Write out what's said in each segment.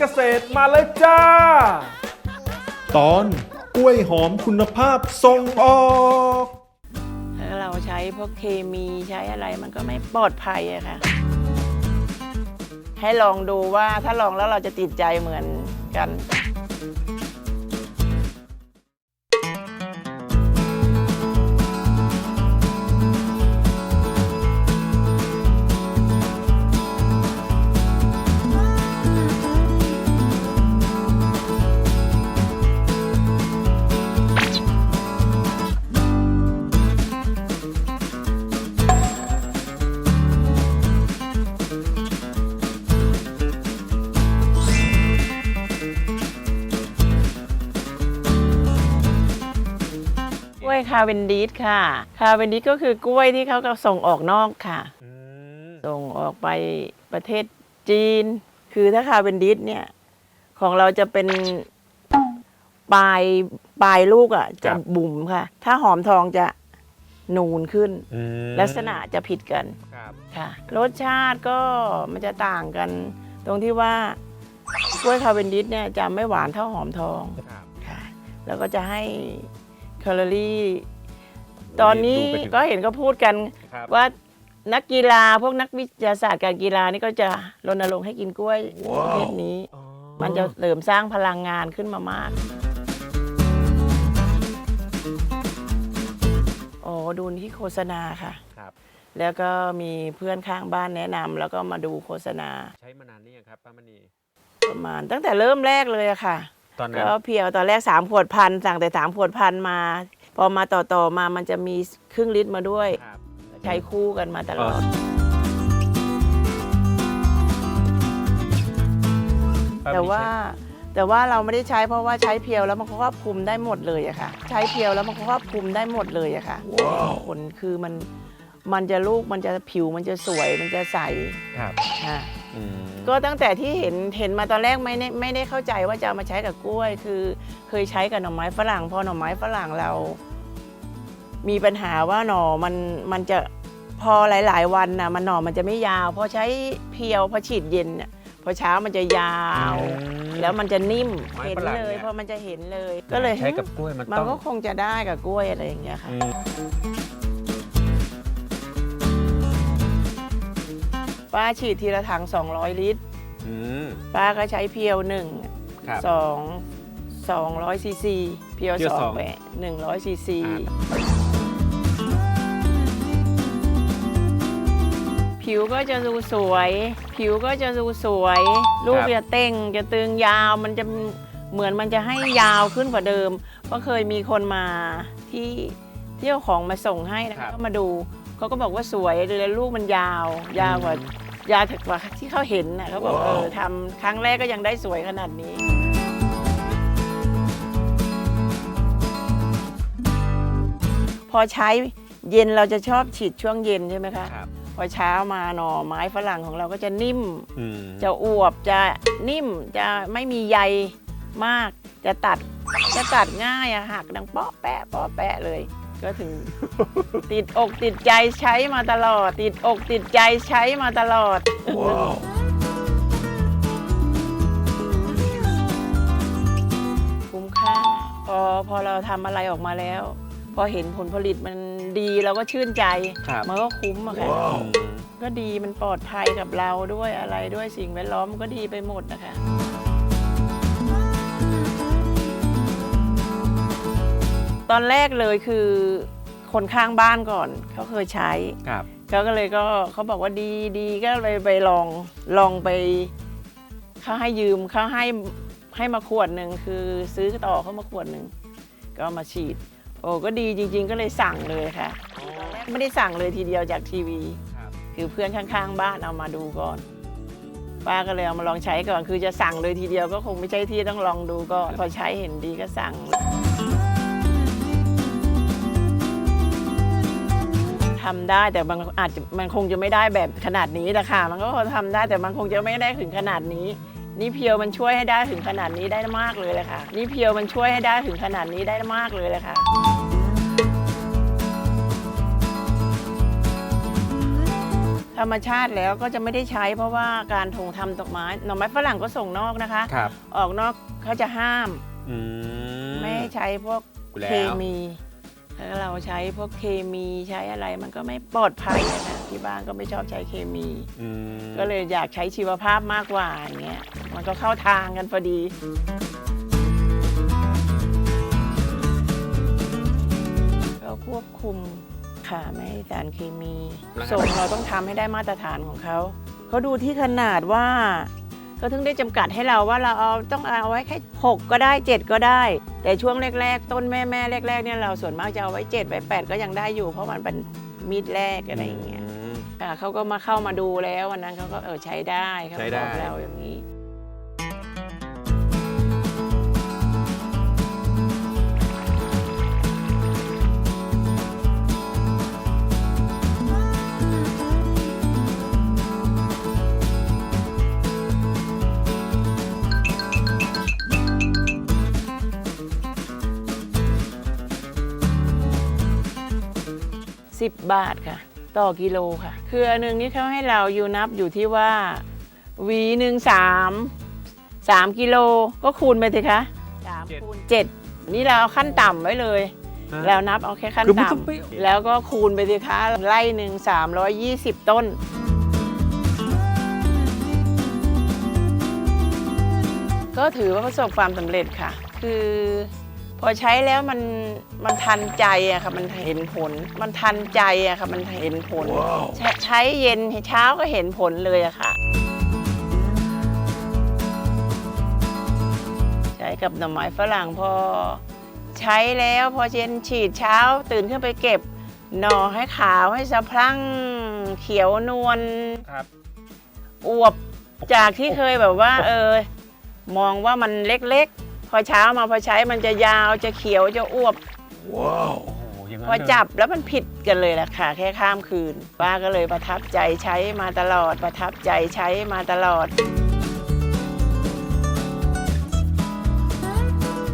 เกษตรมาเลยจ้า ตอนกล้วยหอมคุณภาพส่งออกถ้าเราใช้พวกเคมีใช้อะไรมันก็ไม่ปลอดภัยอะค่ะ ให้ลองดูว่าถ้าลองแล้วเราจะติดใจเหมือนกัน วยคาเวนดิสค่ะ คาเวนดิสก็คือกล้วยที่เขาก็ส่งออกนอกค่ะ ส่งออกไปประเทศจีน คือถ้าคาเวนดิสเนี่ย ของเราจะเป็นปลายปลายลูกอะจะครับบุ๋มค่ะ ถ้าหอมทองจะนูนขึ้น ลักษณะจะผิดกันครับค่ะ รสชาติก็มันจะต่างกัน ตรงที่ว่ากล้วยคาเวนดิสเนี่ยจะไม่หวานเท่าหอมทองครับค่ะ แล้วก็จะให้ แคลอรี่ตอนนี้ดูไปถึง ก็เห็นเขาพูดกันครับ ว่านักกีฬาพวกนักวิทยาศาสตร์การกีฬานี่ก็จะรณรงค์ให้กินกล้วยประเภทนี้ มันจะเสริมสร้างพลังงานขึ้นมามากอ๋อดูที่โฆษณาค่ะ ครับ แล้วก็มีเพื่อนข้างบ้านแนะนำแล้วก็มาดูโฆษณา ใช้มานานนี่ยังครับป้ามณีประมาณตั้งแต่เริ่มแรกเลยอะค่ะ ตอนนั้นก็เพียวตอนแรกสามขวดพันสั่งแต่สามขวดพันมา พอมาต่อต่อๆมามันจะมีครึ่งลิตรมาด้วย ครับ ใช้คู่กันมาตลอดป้มณีแต่ว่าใช้แต่ว่าเราไม่ได้ใช้เพราะว่าใช้เพียวแล้วมันครอบคลุมได้หมดเลยอะค่ะ ใช้เพียวแล้วมันครอบคลุมได้หมดเลยอะค่ะผลคือมันมันจะลูกมันจะผิวมันจะสวยมันจะใสครับ ค่ะอืม ก็ตั้งแต่ที่เห็นเห็นมาตอนแรกไม่ได้ไม่ได้เข้าใจว่าจะเอามาใช้กับกล้วย คือ เคยใช้กับหน่อไม้ฝรั่งพอหน่อไม้ฝรั่งเรา มีปัญหาว่าหน่อมันมันจะพอหลาย ๆ วันนะมันหน่อมันจะไม่ยาว พอใช้เพียวพอฉีดเย็นน่ะพอเช้ามันจะยาว แล้วมันจะนิ่มไม้เห็นฝรั่งเลยเนี่ย พอมันจะเห็นเลย ก็เลยใช้กับกล้วยมันมันต้องก็คงจะได้กับกล้วยอะไรอย่างเงี้ยค่ะ อืม ป้าฉีดทีละถัง 200 ลิตร อืม ป้าก็ใช้เพียวหนึ่งครับสองสองร้อยซีซีเพียวเพียวสอสองงแปดหนึ่งร้อยซีซีอ่าผิวก็จะดูสวย ผิวก็จะดูสวยลูกจะเต้งจะตึงยาวมันจะเหมือนมันจะให้ยาวขึ้นกว่าเดิม เพราะเคยมีคนมาที่ที่เอาของมาส่งให้นะก็มาดูเขาก็บอกว่าสวยเลยลูกมันยาว ยาวกว่า ยาวกว่าที่เขาเห็นนะเขาบอกเออทำครั้งแรกก็ยังได้สวยขนาดนี้ พอใช้เย็นเราจะชอบฉีดช่วงเย็นใช่ไหมคะ ครับ พอเช้ามาหน่อไม้ฝรั่งของเราก็จะนิ่ม อืมจะอวบจะนิ่มจะไม่มีใยมาก จะตัดจะตัดง่ายอะหักดังเปาะแปะเปาะแปะเลย ก็ถึง ติดอกติดใจใช้มาตลอด ติดอกติดใจใช้มาตลอด คุ้มค่า พอพอเราทำอะไรออกมาแล้ว พอเห็นผลผลิตมันดีเราก็ชื่นใจ ครับ มันก็คุ้มอะค่ะอืมก็ดีมันปลอดภัยกับเราด้วยอะไรด้วยสิ่งแวดล้อมมันก็ดีไปหมดนะคะ ตอนแรกเลยคือคนข้างบ้านก่อนเขาเคยใช้ ครับ เขาก็เลยก็เขาบอกว่าดีดีก็เลยไปลองลองไปเขาให้ยืมเขาให้ให้มาขวดหนึ่งคือซื้อต่อเขามาขวดหนึ่งก็เอามาฉีด โอ้ก็ดีจริง ๆ ก็เลยสั่งเลยค่ะตอนแรกไม่ได้สั่งเลยทีเดียวจากทีวี ครับ คือเพื่อนข้างๆ บ้านเอามาดูก่อน ป้าก็เลยเอามาลองใช้ก่อน คือจะสั่งเลยทีเดียวก็คงไม่ใช่ที่ต้องลองดูก่อนพอใช้เห็นดีก็สั่ง ทำได้แต่บางอาจจะมันคงจะไม่ได้แบบขนาดนี้แต่ค่ะ มันก็พอทำได้แต่มันคงจะไม่ได้ถึงขนาดนี้นี่เพียวมันช่วยให้ได้ถึงขนาดนี้ได้มากเลยเลยค่ะ นี่เพียวมันช่วยให้ได้ถึงขนาดนี้ได้มากเลยเลยค่ะถธรรมชาติแล้วก็จะไม่ได้ใช้เพราะว่าการทงทำดอกไม้หน่อไม้ฝรั่งก็ส่งนอกนะคะครับออกนอกเขาจะห้ามอืมไม่ให้ใช้พวกแล้วเคมี ถ้าเราใช้พวกเคมีใช้อะไรมันก็ไม่ปลอดภัยอะค่ะที่บ้านก็ไม่ชอบใช้เคมี อืมก็เลยอยากใช้ชีวภาพมากกว่าอย่างเงี้ยมันก็เข้าทางกันพอดีก็ควบคุมค่ะไม่ให้สารเคมีส่งเราต้องทำให้ได้มาตรฐานของเขาเขาดูที่ขนาดว่า เขาถึงได้จำกัดให้เราว่าเราเอาต้องเอาไว้แค่6ก็ได้ 7 ก็ได้ แต่ช่วงแรก ๆ ต้นแม่แม่ๆแรกๆเนี่ยเราส่วนมากจะเอาไว้ 7 ไว้ 8 ก็ยังได้อยู่ เพราะมันเป็นมีดแรกอะไรอย่างเงี้ยอืมค่ะเขาก็มาเข้ามาดูแล้ววันนั้นเขาก็เออใช้ได้เขาใช้ก็ได้บอกเราอย่างนี้ 10 บาทค่ะ ต่อกิโลค่ะ เครือหนึ่งนี่เขาให้เราอยู่นับอยู่ที่ว่าหวีหนึ่งสามสามกิโลก็คูณไปสิคะสามคูณเจ็ดนี่เราเอาขั้นต่ำไว้เลยฮะแล้วนับเอาแค่ขั้นคือไม่ต่ต้องไปำแล้วก็คูณไปสิคะไร่หนึ่งสามร้อยยี่สิบต้น ก็ถือว่าประสบความสำเร็จค่ะ คือ พอใช้แล้วมันมันทันใจอะค่ะมันเห็นผล มันทันใจอะค่ะมันเห็นผล ใช้ใช้เย็นเช้าก็เห็นผลเลยอะค่ะ ใช้กับหน่อไม้ฝรั่งพอใช้แล้วพอเย็นฉีดเช้าตื่นขึ้นไปเก็บ หน่อให้ขาวให้สะพรั่งเขียวนวลครับอวบจากที่เคยแบบว่า เออ มองว่ามันเล็กๆพ อเช้ามาพอใช้มันจะยาวจะเขียวจะอวบโอ้โหอย่างนั้นพอเลยจับแล้วมันผิดกันเลยล่ะค่ะ แค่ข้ามคืนป้าก็เลยประทับใจใช้มาตลอด ประทับใจใช้มาตลอด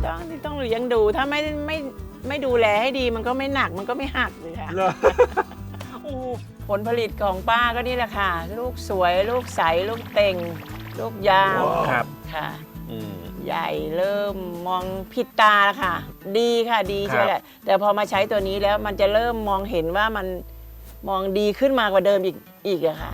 ต้องต้องเลี้ยงดูถ้าไม่ไม่ไม่ดูแลให้ดีมันก็ไม่หนักมันก็ไม่หักเลยค่ะเหรอโอ้ผลผลิตของป้าก็นี่แหละค่ะ ลูกสวย ลูกใส ลูกเต่ง ลูกยาวครับค่ะอืม ใหญ่เริ่มมองผิดตาแล้วค่ะ ดีค่ะดีครับใช่แหละแต่พอมาใช้ตัวนี้แล้วมันจะเริ่มมองเห็นว่ามันมองดีขึ้นมากว่าเดิมอีกอีกอะค่ะ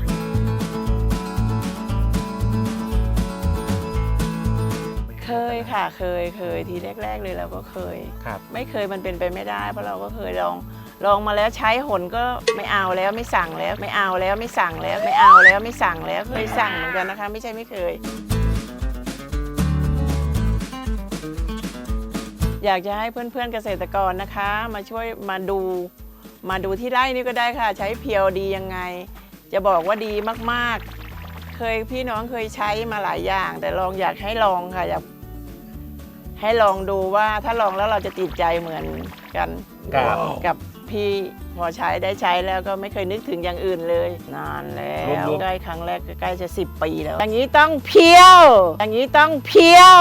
เคยค่ะเคยเคยทีแรก ๆ เลยเราก็เคย ครับไม่เคยมันเป็นไปไม่ได้ เพราะเราก็เคยลองลองมาแล้วใช้หนก็ไม่เอาแล้วไม่สั่งแล้ว ไม่เอาแล้วไม่สั่งแล้ว ไม่เอาแล้วไม่สั่งแล้วเคยสั่งเหมือนกันนะคะ ไม่ใช่ไม่เคย อยากจะให้เพื่อนๆเกษตรกรนะคะ มาช่วยมาดูมาดูที่ไร่นี่ก็ได้ค่ะ ใช้เพียวดียังไง จะบอกว่าดีมากๆ เคยพี่น้องเคยใช้มาหลายอย่าง แต่ลองอยากให้ลองค่ะอยากให้ลองดูว่าถ้าลองแล้วเราจะติดใจเหมือนกันครับกับพี่พอใช้ได้ใช้แล้วก็ไม่เคยนึกถึงอย่างอื่นเลย นานแล้วรวมๆได้ครั้งแรกก็ใกล้จะสิบปีแล้ว อย่างนี้ต้องเพียว อย่างนี้ต้องเพียว